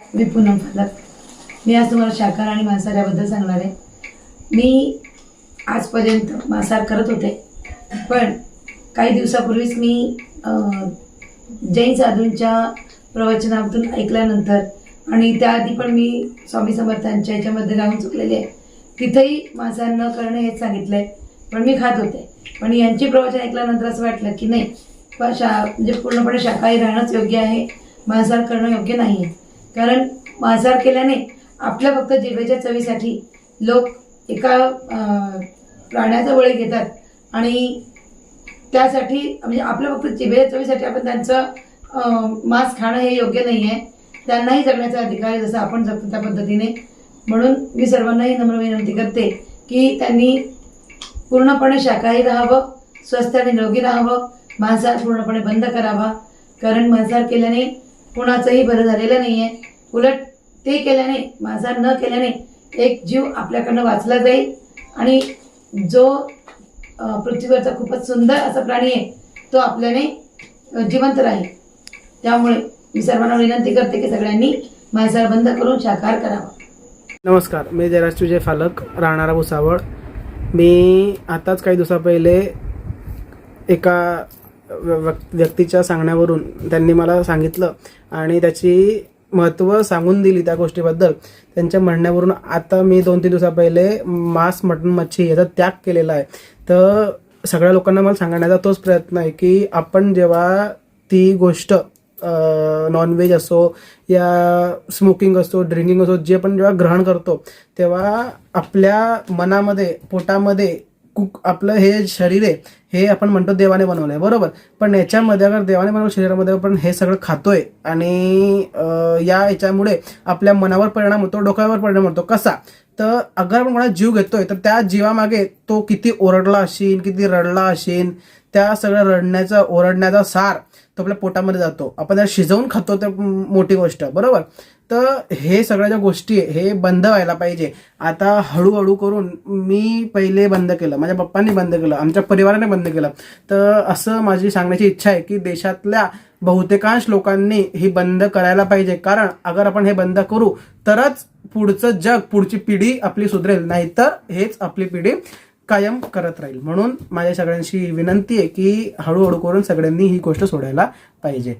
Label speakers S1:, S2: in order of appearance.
S1: मी पूनम फलक. मी आज तुम्हाला शाकाहार आणि मांसाहार याबद्दल सांगणार आहे. मी आजपर्यंत मांसाहार करत होते पण काही दिवसापूर्वीच मी अं, जैन साधूंच्या प्रवचनातून ऐकल्यानंतर आणि त्याआधी पण मी स्वामी समर्थांच्या याच्यामध्ये राहून चुकलेले आहे. तिथेही मांसाहार न करणं हेच सांगितलं आहे पण मी खात होते. पण यांचे प्रवचन ऐकल्यानंतर असं वाटलं की नाही पण शा म्हणजे पूर्णपणे शाकाहारी राहणंच योग्य आहे मांसाहार करणं योग्य नाही आहे कारण मांसाहार केल्याने आपल्या फक्त जिभेच्या चवीसाठी लोक एका प्राण्याचा बळी घेतात. आणि त्यासाठी म्हणजे आपल्या फक्त जिभेच्या चवीसाठी आपण त्यांचं मांस खाणं हे योग्य नाही आहे त्यांनाही जगण्याचा अधिकार आहे जसं आपण जगतो त्या पद्धतीने. म्हणून मी सर्वांनाही नम्र विनंती करते की त्यांनी पूर्णपणे शाकाहारी राहावं स्वस्थ आणि निरोगी राहावं मांसाहार पूर्णपणे बंद करावा. कारण मांसाहार केल्याने कुणाचंही बरं झालेलं नाही आहे उलट ते केल्याने माझा न केल्याने एक जीव आपल्याकडनं वाचला जाईल. आणि जो पृथ्वीवरचा खूपच सुंदर असा प्राणी आहे तो आपल्याने जिवंत राहील. त्यामुळे मी सर्वांना विनंती करते की सगळ्यांनी मांसाहार बंद करून शाकाहार करावा.
S2: नमस्कार मी जयराज तुझे फालक राहणारा भुसावळ. मी आताच काही दिवसा पहिले एका व्यक्तीच्या सांगण्यावरून त्यांनी मला सांगितलं आणि त्याची महत्त्व सांगून दिली त्या गोष्टीबद्दल. त्यांच्या म्हणण्यावरून आता मी दोन तीन दिवसा पहिले मांस मटण मच्छी याचा त्याग केलेला आहे. तर सगळ्या लोकांना मला सांगण्याचा तोच प्रयत्न आहे की आपण जेव्हा ती गोष्ट नॉनव्हेज असो या स्मोकिंग असो ड्रिंकिंग असो जे आपण जेव्हा ग्रहण करतो तेव्हा आपल्या मनामध्ये पोटामध्ये कुक आपलं हे शरीर आहे हे आपण म्हणतो देवाने बनवलं आहे बरोबर? पण याच्यामध्ये अगर देवाने बनवलं शरीरामध्ये आपण हे सगळं खातोय आणि या याच्यामुळे आपल्या मनावर परिणाम होतो डोक्यावर परिणाम होतो. कसा? तर अगर आपण कोणाला जीव घेतोय तर त्या जीवामागे तो किती ओरडला असेल किती रडला असेल त्या सगळ्या रडण्याचा ओरडण्याचा सार तो आपल्या पोटामध्ये जातो. आपण जर शिजवून खातो तर मोठी गोष्ट बरोबर? तर हे सगळ्या ज्या गोष्टी आहे हे बंद व्हायला पाहिजे. आता हळूहळू करून मी पहिले बंद केलं माझ्या पप्पांनी बंद केलं आमच्या परिवाराने बंद केलं. तर असं माझी सांगण्याची इच्छा आहे की देशातल्या बहुतेकांश लोकांनी ही बंद करायला पाहिजे. कारण अगर आपण हे बंद करू तरच पुढचं जग पुढची पिढी आपली सुधरेल. नाहीतर हेच आपली पिढी कायम करत राहील. म्हणून माझ्या सगळ्यांशी विनंती आहे की हळूहळू करून सगळ्यांनी ही गोष्ट सोडायला पाहिजे.